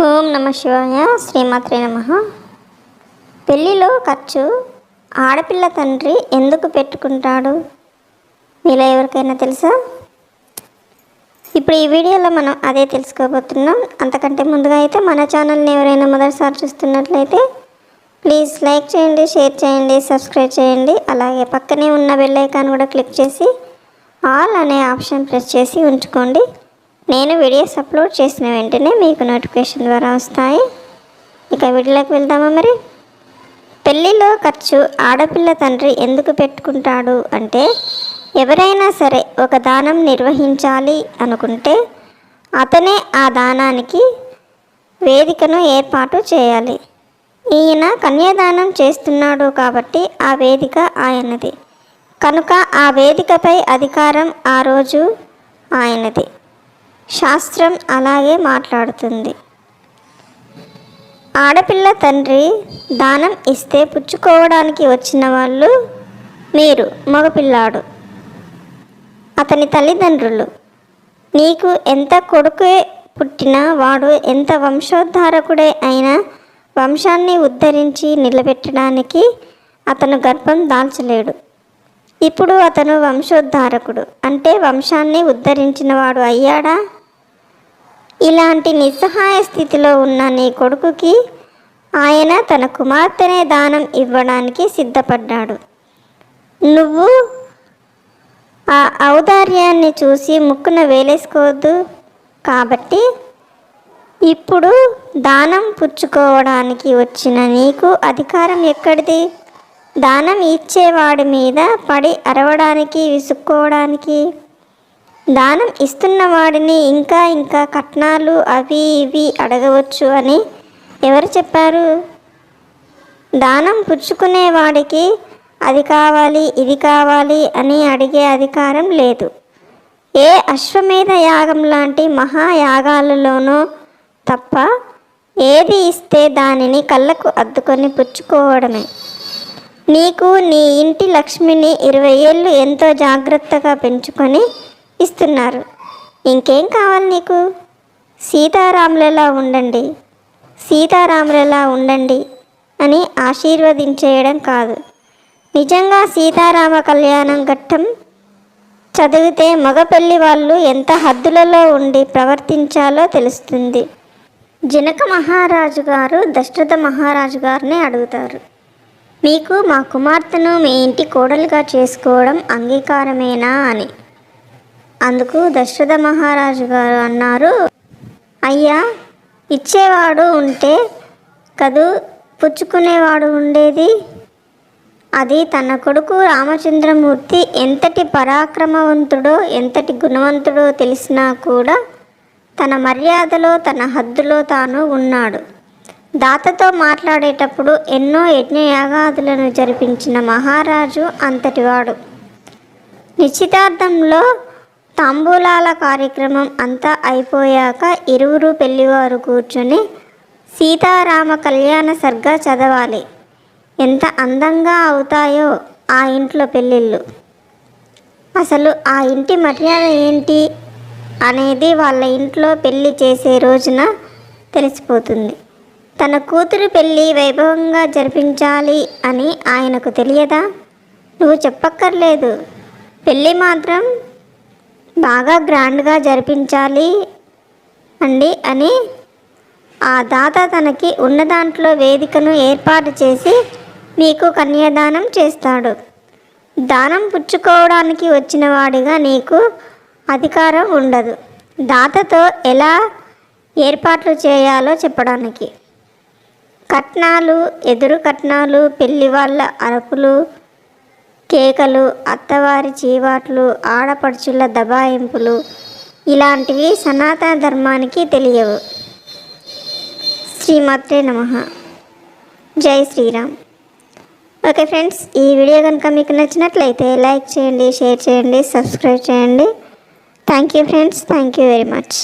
ఓం నమ శివాయ శ్రీమాత్రే నమ. పెళ్ళిలో ఖర్చు ఆడపిల్ల తండ్రి ఎందుకు పెట్టుకుంటాడు? మీలో ఎవరికైనా తెలుసా? ఇప్పుడు ఈ వీడియోలో మనం అదే తెలుసుకోబోతున్నాం. అంతకంటే ముందుగా అయితే మన ఛానల్ని ఎవరైనా మొదటిసారి చూస్తున్నట్లయితే ప్లీజ్ లైక్ చేయండి షేర్ చేయండి సబ్స్క్రైబ్ చేయండి. అలాగే పక్కనే ఉన్న బెల్ ఐకాన్ కూడా క్లిక్ చేసి ఆల్ అనే ఆప్షన్ ప్రెస్ చేసి ఉంచుకోండి. నేను వీడియోస్ అప్లోడ్ చేసిన వెంటనే మీకు నోటిఫికేషన్ ద్వారా వస్తాయి. ఇక వీడియోలోకి వెళ్దామా మరి? పెళ్ళిలో ఖర్చు ఆడపిల్ల తండ్రి ఎందుకు పెట్టుకుంటాడు అంటే ఎవరైనా సరే ఒక దానం నిర్వహించాలి అనుకుంటే అతనే ఆ దానానికి వేదికను ఏర్పాటు చేయాలి. ఈయన కన్యాదానం చేస్తున్నాడు కాబట్టి ఆ వేదిక ఆయనది. కనుక ఆ వేదికపై అధికారం ఆ రోజు ఆయనది. శాస్త్రం అలాగే మాట్లాడుతుంది. ఆడపిల్ల తండ్రి దానం ఇస్తే పుచ్చుకోవడానికి వచ్చిన వాళ్ళు మీరు మగపిల్లాడు. అతని తల్లిదండ్రులు నీకు ఎంత కొడుకే పుట్టినా వాడు ఎంత వంశోద్ధారకుడే అయినా వంశాన్ని ఉద్ధరించి నిలబెట్టడానికి అతను గర్భం దాల్చలేడు. ఇప్పుడు అతను వంశోద్ధారకుడు అంటే వంశాన్ని ఉద్ధరించినవాడు అయ్యాడా? ఇలాంటి నిస్సహాయ స్థితిలో ఉన్న నీ కొడుకుకి ఆయన తన కుమార్తెనే దానం ఇవ్వడానికి సిద్ధపడ్డాడు. నువ్వు ఆ ఔదార్యాన్ని చూసి ముక్కున వేలేసుకోవద్దు. కాబట్టి ఇప్పుడు దానం పుచ్చుకోవడానికి వచ్చిన నీకు అధికారం ఎక్కడిది? దానం ఇచ్చేవాడి మీద పడి అరవడానికి విసుక్కోవడానికి దానం ఇస్తున్న వాడిని ఇంకా ఇంకా కట్నాలు అవి ఇవి అడగవచ్చు అని ఎవరు చెప్పారు? దానం పుచ్చుకునేవాడికి అది కావాలి ఇది కావాలి అని అడిగే అధికారం లేదు. ఏ అశ్వమేధ యాగం లాంటి మహాయాగాలలోనూ తప్ప ఏది ఇస్తే దానిని కళ్ళకు అద్దుకొని పుచ్చుకోవడమే. నీకు నీ ఇంటి లక్ష్మిని ఇరవై ఏళ్ళు ఎంతో జాగ్రత్తగా పెంచుకొని ఇస్తున్నారు. ఇంకేం కావాలి నీకు? సీతారాములలా ఉండండి? సీతారాములలా ఉండండి అని ఆశీర్వదించేయడం కాదు. నిజంగా సీతారామ కళ్యాణం ఘట్టం చదివితే మగపల్లి వాళ్ళు ఎంత హద్దులలో ఉండి ప్రవర్తించాలో తెలుస్తుంది. జనక మహారాజు గారు దశరథ మహారాజు గారిని అడుగుతారు. మీకు మా కుమార్తెను మీ ఇంటి కోడలుగా చేసుకోవడం అంగీకారమేనా అని. అందుకు దశరథ మహారాజు గారు అన్నారు అయ్యా ఇచ్చేవాడు ఉంటే కదూ? పుచ్చుకునేవాడు ఉండేది? అది తన కొడుకు రామచంద్రమూర్తి ఎంతటి పరాక్రమవంతుడో ఎంతటి గుణవంతుడో తెలిసినా కూడా తన మర్యాదలో తన హద్దులో తాను ఉన్నాడు. దాతతో మాట్లాడేటప్పుడు ఎన్నో యజ్ఞయాగాదులను జరిపించిన మహారాజు అంతటివాడు. నిశ్చితార్థంలో తాంబూలాల కార్యక్రమం అంతా అయిపోయాక ఇరువురు పెళ్ళివారు కూర్చొని సీతారామ కళ్యాణ సర్గ చదవాలి. ఎంత అందంగా అవుతాయో ఆ ఇంట్లో పెళ్ళిళ్ళు. అసలు ఆ ఇంటి మర్యాద ఏంటి అనేది వాళ్ళ ఇంట్లో పెళ్ళి చేసే రోజున తెలిసిపోతుంది. తన కూతురు పెళ్ళి వైభవంగా జరిపించాలి అని ఆయనకు తెలియదా? నువ్వు చెప్పక్కర్లేదు. పెళ్ళి మాత్రం బాగా గ్రాండ్గా జరిపించాలి అండి అని ఆ దాత తనకి ఉన్న దాంట్లో వేదికను ఏర్పాటు చేసి నీకు కన్యాదానం చేస్తాడు. దానం పుచ్చుకోవడానికి వచ్చిన వాడిగా నీకు అధికారం ఉండదు. దాతతో ఎలా ఏర్పాట్లు చేయాలో చెప్పడానికి. కట్నాలు ఎదురు కట్నాలు పెళ్ళి వాళ్ళ అరపులు కేకలు అత్తవారి చీవాట్లు ఆడపడుచుల దబాయింపులు ఇలాంటివి సనాతన ధర్మానికి తెలియవు. శ్రీమాత్రే నమ. జై శ్రీరామ్. ఓకే ఫ్రెండ్స్ ఈ వీడియో కనుక మీకు నచ్చినట్లయితే లైక్ చేయండి షేర్ చేయండి సబ్స్క్రైబ్ చేయండి. Thank you friends thank you very much.